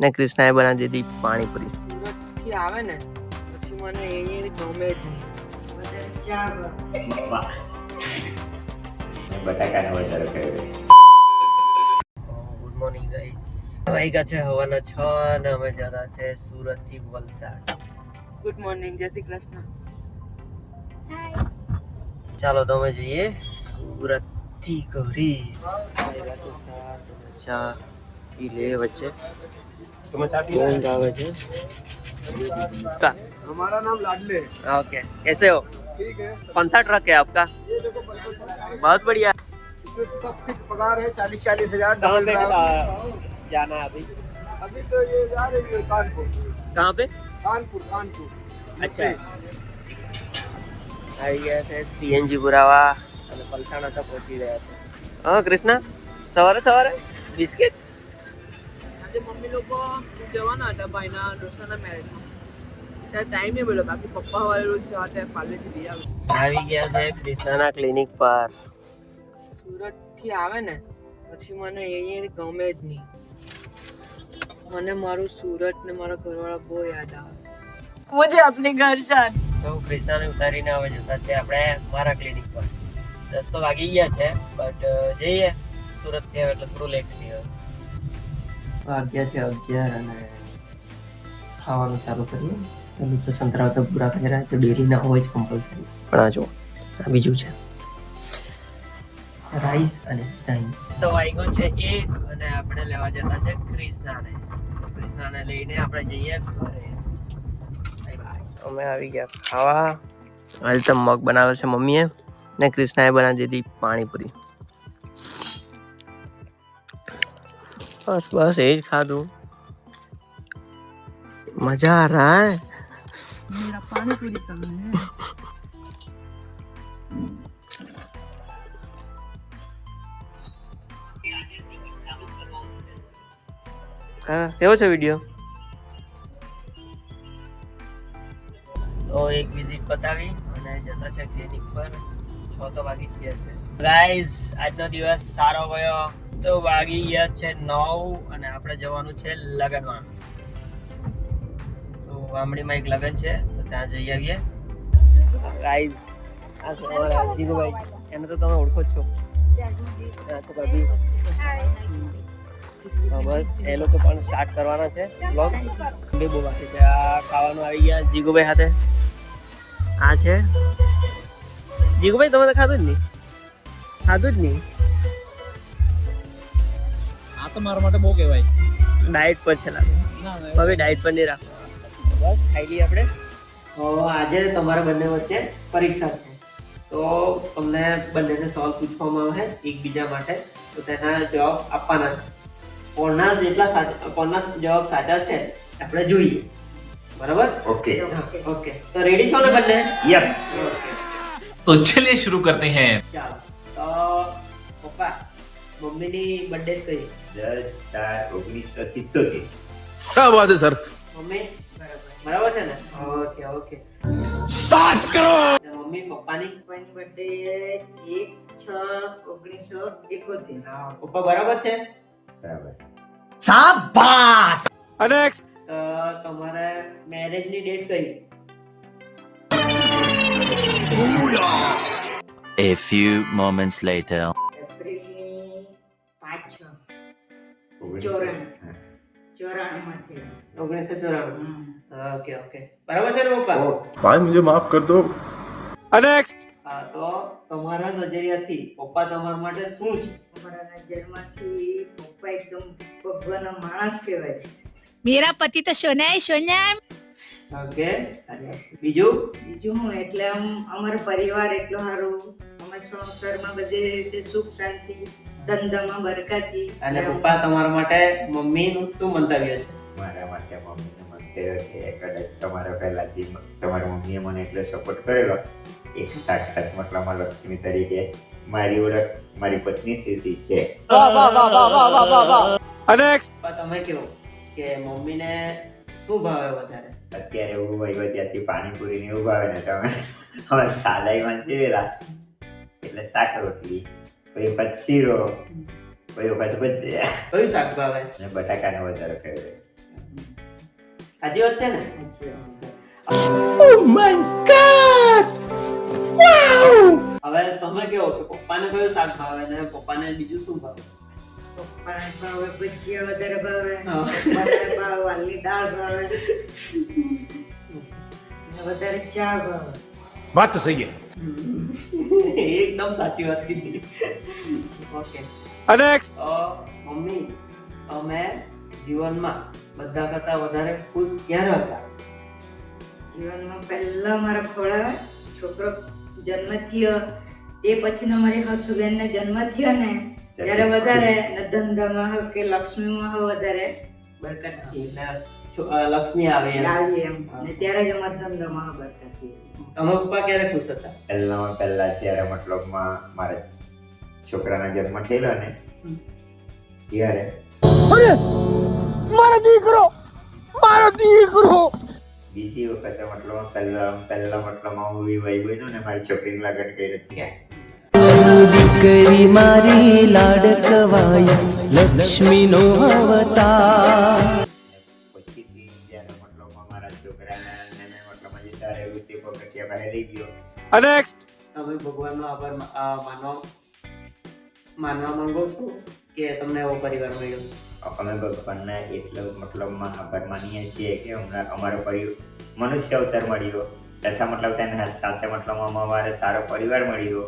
ને કૃષ્ણાએ બનાવી દીધી પાણીપુરી. સુરતથી આવે ને પછી મને એની ગમે જ નહીં બટાકાનો વધારે ફેવરેટ ગુડ મોર્નિંગ ગાઈસ વાગ્યા છે હવાના છ અને અમે જતા છે સુરતથી વલસાડ. ગુડ મોર્નિંગ જય શ્રી કૃષ્ણ. ચાલો તો અમે જઈએ સુરતથી ઘરે ચા. લે વચ્ચે ઊંઘ આવે છે का हमारा नाम लाडले ओके कैसे हो ठीक है कौन सा ट्रक है आपका ये देखो पलको ट्रक है बहुत बढ़िया इसमें सब फिक्स पगार है चालीस चालीस हजार कहाँ पे डबल आ, ड्राइवर। जाना है अभी अभी तो ये जा रही है कानपुर कहाँ पे कानपुर कानपुर અચ્છા આવી ગયા છે સીએનજી પુરાવા અને પલસાણા તો પહોંચી રહ્યા છે હા કૃષ્ણા સવારે સવારે બિસ્કિટ આજે મમ્મી લોકો જવાના હતા ભાઈના દોસ્તાના મેરેજમાં ત્યાં ટાઈમ નહીં મળ્યો. બાકી પપ્પા વાળા રોજ જવા ત્યાં પાર્લેથી લઈ આવે. આવી ગયા છે ક્રિષ્નાના ક્લિનિક પર. સુરતથી આવે ને પછી મને અહીંયા ગમે જ નહીં. મને મારું સુરત ને મારા ઘરવાળા બહુ યાદ આવે. મુજે અપને ઘર જાન તો ક્રિષ્નાને ઉતારીને આવે જતા છે આપણે મારા ક્લિનિક પર. દસ તો વાગી ગયા છે બટ જઈએ. સુરતથી એટલે થોડું લેટ થયું ગયું વાગ્યા છે અગિયાર અને ખાવાનું ચાલુ કરીએ. તો સંતરા તો પૂરા કર્યા તો ડેરીના હોય જ કમ્પલસરી પણ આ જો આ બીજું છે. રાઈસ અને દહીં. તો વાઈગો છે એક અને આપણે લેવા જતા છે ક્રિષ્નાને ક્રિષ્નાને લઈને આપણે જઈએ ઘરે. અમે આવી ગયા ખાવા. આજે તો મગ બનાવે છે મમ્મીએ. ને કૃષ્ણાએ બનાવી દીધી પાણીપુરી. બસ બસ એ જ ખાધું મજા આ રહા હૈ मेरा पानी पूरी करना है કા કેવો છે વિડીયો તો એક વિઝિટ બતાવી અને જતા છે ક્લિનિક પર છ તો વાગી જ ગયા છે ગાઈઝ આજનો દિવસ સારો ગયો તો વાગી ગયા છે નવ અને આપણે જવાનું છે લગનમાં. તો ગામડીમાં એક લગન છે તો ત્યાં જઈ આવીએ. ગાઈઝ આ છે અમારા જીગુભાઈ એને તો તમે ઓળખો જ છો. બસ એ લોકો પણ સ્ટાર્ટ કરવાના છે. બ્લોગ બે બહુ બાકી છે. આ ખાવાનું આવી ગયા જીગુભાઈ સાથે આ છે. જીગુભાઈ તમે તો ખાધું જ નહીં? ખાધું જ નહીં? આ તો મારા માટે બહુ કહેવાય. ડાયટ પર છે લાગે. હવે ડાયટ પર નહીં રાખો. બસ ખાઈ લઈએ આપણે. આજે તમારા બંને વચ્ચે પરીક્ષા છે. તો તમને બંનેને સવાલ પૂછવામાં આવે એકબીજા માટે. તો તેના જવાબ આપવાના કોના જેટલા સાચા કોના જવાબ સાચા છે આપણે જોઈએ. બરાબર? ઓકે. ઓકે. તો રેડી છો ને બંને? યસ તો ચલિए શરૂ करते हैं ચાલો. મમ્મીની બર્થડે કઈ દસ ચાર ઓગણીસો સિત્તોતેર. ક્યાં વાત સર? મમ્મી બરાબર. છે ને? Okay okay. સ્ટાર્ટ કરો મમ્મી પપ્પાની? પપ્પાની બર્થડે એક છ ઓગણીસો એકોતેર. પપ્પા બરાબર છે? બરાબર. શાબાશ! અને તમારા મેરેજની ડેટ કઈ? Oh, A few moments later. પપ્પા? એકદમ ભગવાનના માણસ કહેવાય. મેરા પતિ તો સોના હે સોના ઓકે બીજું? બીજું હું એટલે અમારો પરિવાર એટલો સારો. અમારા સંસારમાં બધી રીતે સુખ શાંતિ ધંધામાં બરકતી અને પપ્પા તમારા માટે મમ્મીનું શું મંતવ્ય છે? મારા માટે મમ્મીને મંતવ્ય છે કદાચ તમારા પહેલાથી તમારા મમ્મીએ મને એટલો સપોર્ટ કરેલો એક સાક્ષાત મતલબમાં લક્ષ્મી તરીકે મારી ઓળખ મારી પત્ની સ્થિતિ છે. અને તમે કહો કે મમ્મીને શું ભાવે વધારે? અત્યારે એવું ભાઈ ત્યાંથી પાણીપુરી ને એવું ભાવે ને તમે. હવે સાદાઈમાં જેવેલા એટલે શાક રોટલી. પછી પછી શીરો પછી પાછું ભજીયા કયું શાક ભાવે ને વધારે ખાવે સાચી વાત છે ને ઓ માય ગોડ હવે તમે કેવો કે પપ્પાને કયું શાક ભાવે ને પપ્પાને બીજું શું ભાવે પપ્પાને ભાવે ભજીયા વધારે ભાવે પપ્પાને ભાવે દાળ ભાવે વધારે ચા ભાવે વાત તો સહી એકદમ સાચી વાત કીધી ઓકે અનેક્સ મમ્મી અમે જીવનમાં બધા કરતા વધારે ખુશ ક્યારે હતા? જીવનમાં પહેલા મારા ખોળા છોકરો જન્મ થયો એ પછીનો મારી હસુબેનને જન્મ થયો ને ત્યારે વધારે ધંધામાં હો કે લક્ષ્મીમાં હો વધારે બરકત થઈ લક્ષ્મી આવે અને ત્યારે જ અમારા ધંધામાં બરકત થઈ અમારા પપ્પા ક્યારે ખુશ હતા? પહેલા પહેલા ત્યારે મતલબમાં મારે છોકરાના જન્મ થયેલો ને ત્યારે અરે મારો દીકરો મારો દીકરો. બીજી વખત મતલબ પહેલા પહેલા મતલબ હું વિવાહ બન્યો ને મારી છોકરીની લગ્ન કરી હતી દીકરી મારી લાડકવાય લક્ષ્મીનો અવતાર. છોકરાના મતલબ મજે તારે વૃત્તિ પગથિયા બહાર લઈ ગયો. નેક્સ્ટ અમે ભગવાનનો આભાર માનવા માનવા માંગો છો કે તમને એવો પરિવાર મળ્યો? અમે ભગવાનને એટલો મતલબમાં આભાર માનીએ છીએ કે હમણાં અમારો પરિવાર મનુષ્ય અવતાર મળ્યો. તથા મતલબ તેના સાથે મતલબમાં અમારે સારો પરિવાર મળ્યો.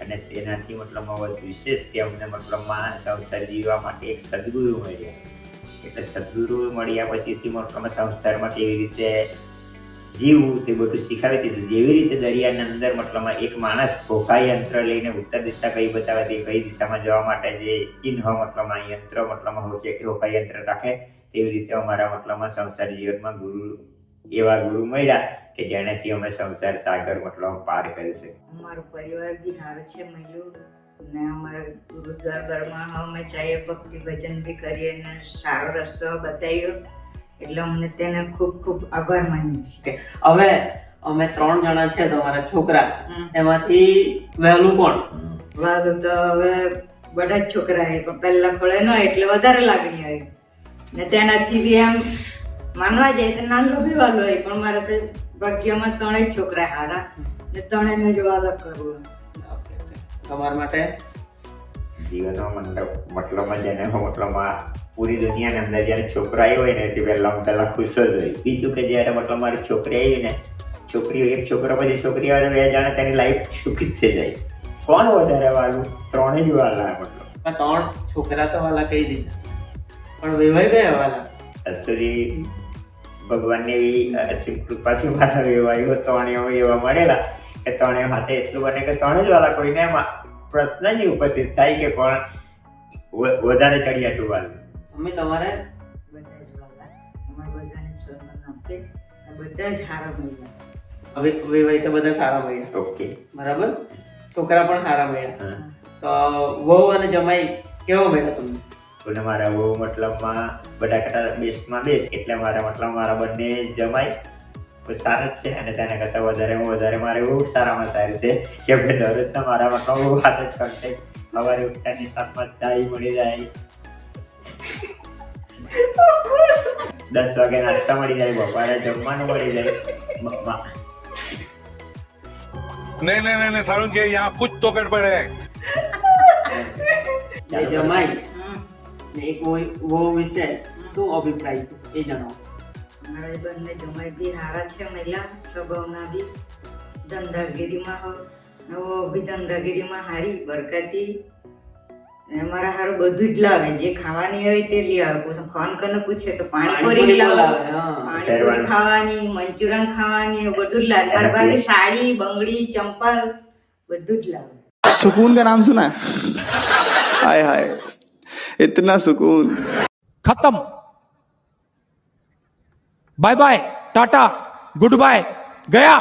અને તેનાથી મતલબમાં વધુ વિશેષ કે અમને મતલબમાં સંસાર જીવવા માટે એક સદગુરુ મળ્યા. એટલે સદગુરુ મળ્યા પછીથી મતલબમાં સંસારમાં કેવી રીતે જીવવું તે બધું શીખવી દીધું જેવી રીતે દરિયાની અંદર મતલબમાં એક માણસ ખોખા યંત્ર લઈને ઉત્તર દિશા કઈ બતાવે તે કઈ દિશામાં જવા માટે જે ચિહ્ન મતલબમાં યંત્ર મતલબમાં હોય છે ખોખા યંત્ર રાખે, તેવી રીતે અમારા મતલબમાં સંસાર જીવનમાં ગુરુ, એવા ગુરુ મળ્યા કે જેનાથી અમે સંસાર સાગર મતલબ પાર કરી શકીએ. અમારો પરિવાર બી સારો છે મળ્યું. ને અમારા ગુરુદ્વાર ગુરુદ્વારમાં અમે ચાહે ભક્તિ ભજન બી કરીએ ને સારો રસ્તો બતાવ્યો. એટલે અમને તેને ખૂબ ખૂબ આભાર માનીએ છીએ. હવે અમે ત્રણ જણા છે તમારા છોકરા એમાંથી વહેલું કોણ? વાલું તો હવે બધા જ છોકરા એ પણ પહેલા ખોળે ન એટલે વધારે લાગણી આવી. ને તેનાથી બી એમ માનવા જાય તો નાનો બી વાલો હોય પણ મારે તો ભાગ્યમાં ત્રણેય જ છોકરા હારા. ને ત્રણેયને જ વાલો કરવો. તમારા માટે? જીવનનો મંડપ મતલબમાં જેને મતલબમાં પૂરી દુનિયાની અંદર જ્યારે છોકરો આવ્યો હોય ને તે પહેલાં હું પહેલાં ખુશ જ હોય બીજું કે જ્યારે મતલબ મારી છોકરી આવી ને છોકરીઓ એક છોકરો પછી છોકરી આવે બે જાણે તેની લાઈફ સુખી જ થઈ જાય. કોણ વધારે વાલું? ત્રણે જ વાલા મતલબ. ત્રણ છોકરા તો વાલા કહી દીધા. પણ વેવાઈ ગયા વાલા? અસ્તુરી ભગવાનની એવી શિવ કૃપાથી મારા વેવાયો ત્રણેય એવા મળેલા. કે ત્રણેય માથે એટલું બને કે ત્રણે જ વાલા કોઈને એમાં પ્રશ્ન જ ઉપસ્થિત થાય કે કોણ વધારે ચડિયાતું વાલું. મમ્મી તમારે બધા જ વાલા. અમારા બધાને સન્માન આપે બધા જ હારા મળ્યા હવે વેવાઈ તો બધા સારા મળ્યા ઓકે. બરાબર? છોકરા પણ સારા મળ્યા હા. તો વહુ અને જમાઈ કેવો મળ્યા તમને? મારા બહુ મતલબમાં બધા કરતા બેસ્ટમાં બેસ્ટ. એટલે મારા મતલબ મારા બંને જમાય સારા જ છે અને તેના કરતાં વધારે વધારે મારે બહુ સારામાં સારી છે. કેમ કે દરરોજના મારા મતલબ બહુ વાત જ કરશે સવારે ઉઠતાની સાથમાં ચાય મળી જાય. દસ વાગે નાસ્તા મળી જાય બપોરે જમવાનું મળી જાય. નહીં નહીં નહીં સારું કે યહાં કુછ તો ગડબડ હે જમાઈ. ને એક વો વિશે શું અભિપ્રાય છે? એ જણાવો. મારા બંને જમાઈ બી હારા છે મહિલા સ્વભાવના બી. ધંધાગીરીમાં હો. નવો બી હારી બરકતી. ને મારા હારું બધું જ લાવે જે ખાવાની હોય તે લઈ આવે પછી ફોન કરીને પૂછે તો પાણીપુરી લાવો બોલાવે, હા. પાણીપુરી ખાવાની મંચુરિયન ખાવાની એવું બધું જ લાવે મારા ભાભી સાડી બંગડી ચંપલ બધું જ લાવે सुकून का नाम सुना है हाय हाय इतना सुकून खत्म bye bye tata goodbye गया